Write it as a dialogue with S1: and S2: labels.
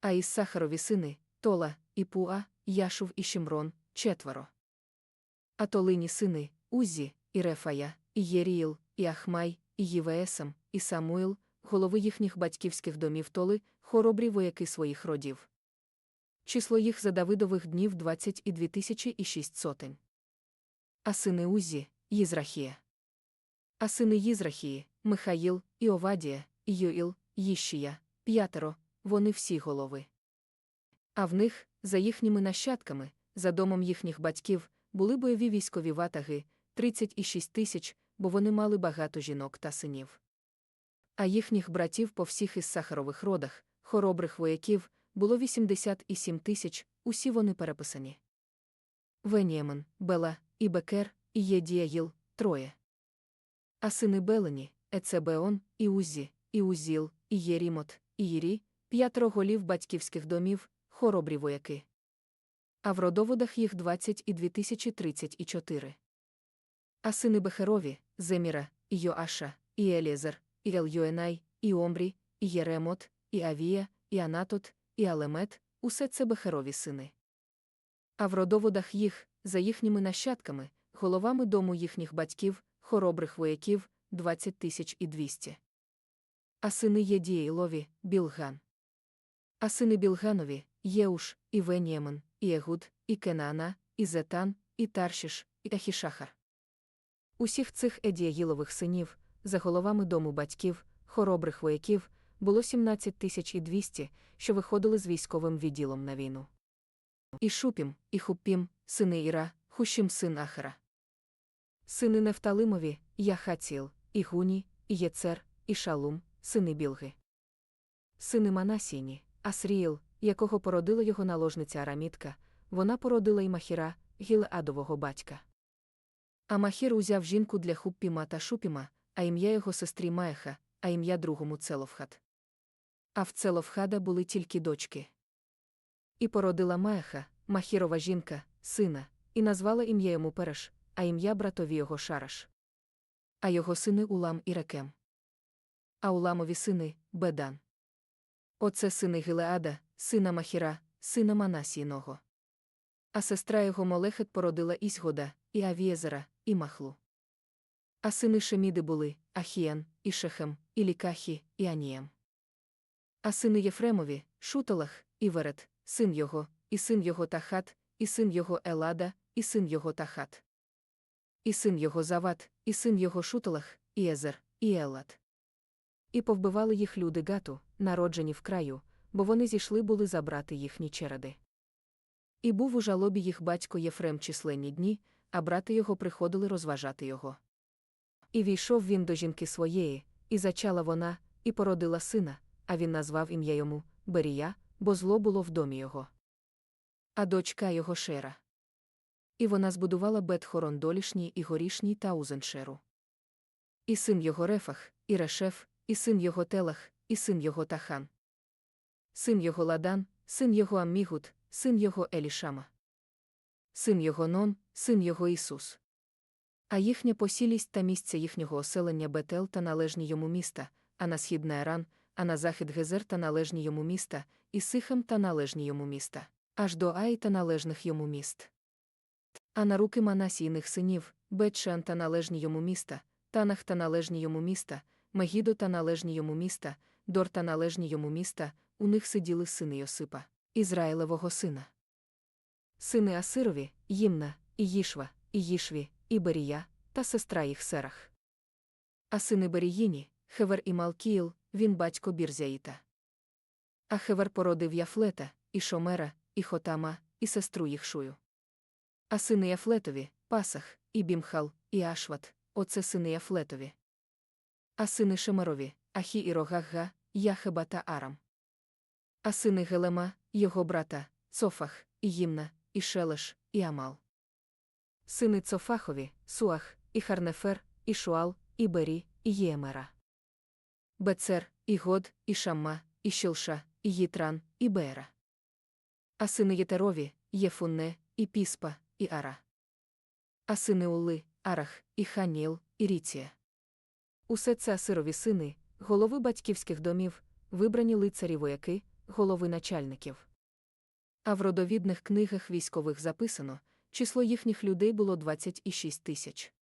S1: А із Сахарові сини Тола, і Пуа, Яшув і Шимрон четверо. А Толині сини Узі, і Рефая, і Єріїл, і Ахмай, і Євеесам, і Самуїл, голови їхніх батьківських домів Толи, хоробрі вояки своїх родів. Число їх за Давидових днів 20 і 2006 сотень. А сини Узі, Їзрахія. А сини Їзрахії, Михаїл, і Овадія, і Йоїл, Їщія, п'ятеро, вони всі голови. А в них, за їхніми нащадками, за домом їхніх батьків, були бойові військові ватаги 36 тисяч, бо вони мали багато жінок та синів. А їхніх братів по всіх із сахарових родах, хоробрих вояків, було 87 тисяч, усі вони переписані. Веніемен, Бела, і Бекер, і Єдіаїл троє. А сини Белені, Ецебеон, і Узі, і Узіл, і Єрімот, і Єрі, п'ятеро голів батьківських домів, хоробрі вояки. А в родоводах їх 20 і 2034. А сини Бехерові, Земіра, і Йоаша, і Елєзер, і Ельйоенай, і Омрі, і Єремот, і Авія, і Анатот, і Алемет, усе це Бехерові сини. А в родоводах їх, за їхніми нащадками, головами дому їхніх батьків, хоробрих вояків, 20 тисяч і 200. А сини Єдієйлові, Білган. А сини Білганові, Єуш, і Веніємен, і Егуд, і Кенаана, і Зетан, і Таршіш, і Ахішахар. Усіх цих Едіягілових синів, за головами дому батьків, хоробрих вояків, було 17 тисяч і 200, що виходили з військовим відділом на війну. І Шупім, і Хуппім, сини Іра, Хущим син Ахера. Сини Нефталимові, Яхаціл, і Гуні, і Єцер, і Шалум, сини Білги. Сини Манасіні, Асріїл, якого породила його наложниця Арамітка, вона породила й Махіра, Гілеадового батька. А Махір узяв жінку для Хуппіма та Шупіма, а ім'я його сестрі Маеха, а ім'я другому Целовхат. А в Целовхада були тільки дочки. І породила Маеха, Махірова жінка, сина, і назвала ім'я йому Переш, а ім'я братові його Шараш. А його сини Улам і Рекем. А Уламові сини Бедан. Оце сини Гілеада, сина Махіра, сина Манасійного. А сестра його Молехет породила Ісгода, і Авієзера, і Махлу. А сини Шеміди були Ахіян, і Шехем, і Лікахі, і Анієм. А сини Єфремові, Шуталах, і Верет, син його, і син його Тахат, і син його Елада, і син його Тахат. І син його Зават, і син його Шуталах, і Езер, і Елад. І повбивали їх люди гату, народжені в краю, бо вони зійшли були забрати їхні череди. І був у жалобі їх батько Єфрем численні дні, а брати його приходили розважати його. І війшов він до жінки своєї, і зачала вона, і породила сина, а він назвав ім'я йому Берія, бо зло було в домі його. А дочка його Шера. І вона збудувала Бетхорон долішній і горішній та Узеншеру. І син його Рефах, і Решеф, і син його Телах, і син його Тахан. Син його Ладан, син його Аммігут, син його Елішама. Син його Нон, син його Ісус. А їхня посілість та місце їхнього оселення Бетел та належні йому міста, а на схід Неаран, а на захід Гезер та належні йому міста, і Сихем та належні йому міста, аж до Аї та належних йому міст. А на руки Манасійних синів, Бетшан та належні йому міста, Танах та належні йому міста, Мегідо та належні йому міста, Дор та належні йому міста, у них сиділи сини Йосипа, Ізраїлевого сина. Сини Асирові, Їмна, і Їшва, і Їшві, і Берія, та сестра їх Серах. А сини Беріїні, Хевер і Малкіїл, він батько Бірзяїта. А Хевер породив Яфлета, і Шомера, і Хотама, і сестру їх Шую. А сини Яфлетові, Пасах, і Бімхал, і Ашват, оце сини Яфлетові. А сини Шемерові, Ахі і Рогагга, Яхеба та Арам. А сини Гелема, його брата, Цофах, і Їмна, і Шелеш, і Амал. Сини Цофахові, Суах, і Харнефер, і Шуал, і Бері, і Ємера. Бецер, і Год, і Шамма, і Щилша, і Їтран, і Бера. А сини Єтерові, Єфунне, і Піспа, і Ара. А сини Ули, Арах, і Ханіл, і Ріція. Усе це асирові сини, голови батьківських домів, вибрані лицарі вояки, голови начальників. А в родовідних книгах військових записано, число їхніх людей було 26 тисяч.